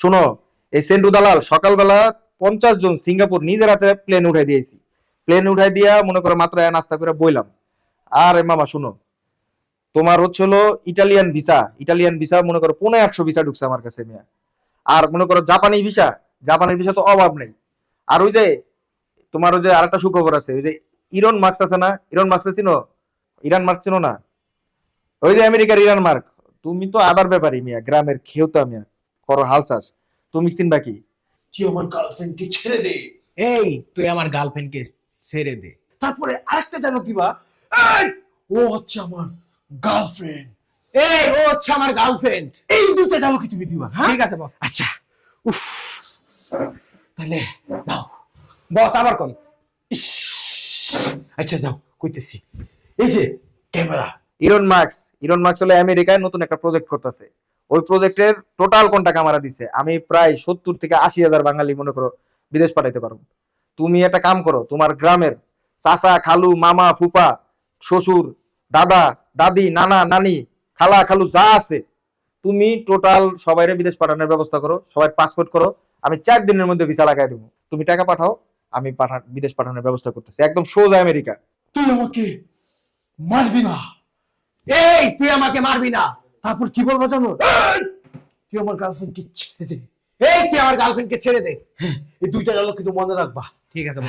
শোনো, এই সেন্টু দালাল, সকালবেলা পঞ্চাশ জন সিঙ্গাপুর নিজের হাতে প্লেন উঠাই দিয়েছি। প্লেন উঠাই দিয়া মনে করো মাত্র নাস্তা করে বইলাম। আর মামা, শুনো, তোমার হচ্ছে হলো ইটালিয়ান ভিসা ইটালিয়ান ভিসা মনে করো পনেরো একশো ভিসা ঢুকছে আমার কাছে মিয়া। আর মনে করো জাপানি ভিসা জাপানের ভিসা তো অভাব নেই। আর ওই যে তোমার ওই যে আরেকটা সুখবর আছে, ওই যে ইরন মার্কস আছে না? ইরন মার্কস চিনো? ইরান মার্ক চিনো না? ওই যে আমেরিকার ইরান মার্ক, তুমি তো আদার ব্যাপারই মিয়া, গ্রামের খেউতা মিয়া। করো হাল চাষ তুমি চিনবা কি? তুই আমার গার্লফ্রেন্ডকে ছেড়ে দে। এই তুই আমার গার্লফ্রেন্ডকে ছেড়ে দে। তারপরে আরেকটা জানো কি বা? ও হচ্ছে আমার গার্লফ্রেন্ড এই ও হচ্ছে আমার গার্লফ্রেন্ড এই দুটো জানো কি তুমি দিবা হ্যাঁ? ঠিক আছে বস। আচ্ছা উফ। তাহলে নাও বস আবার কোন ইস, আচ্ছা যাও কইতেছি। এই যে camera. Elon Musk Elon Musk হলো আমেরিকায় নতুন একটা প্রজেক্ট করতেছে। ওই প্রজেক্টের টোটাল কন্টাক্ট আমারা দিছে? আমি প্রায় সত্তর থেকে আশি হাজার বাঙালি মনে করো বিদেশ পাঠাইতে পারব। তুমি একটা কাম করো, তোমার গ্রামের চাচা, খালু, মামা, ফুপা, শ্বশুর, দাদা, দাদি, নানা, নানি, খালা, খালু, যা আছে, তুমি টোটাল সবাইরে বিদেশ পাঠানোর ব্যবস্থা করো, সবাই পাসপোর্ট করো, আমি চার দিনের মধ্যে ভিসা লাগাই দেবো। তুমি টাকা পাঠাও, আমি বিদেশ পাঠানোর ব্যবস্থা করতেছি। একদম সোজা আমেরিকা। তুই আমাকে মারবি না। এই, তুই আমাকে মারবি না। তারপর কি বলব জানো? তুই আমার গার্লফ্রেন্ডকে ছেড়ে দে। এই তুই আমার গার্লফ্রেন্ডকে ছেড়ে দে। এই দুইটা জানো কিন্তু মনে রাখবা। ঠিক আছে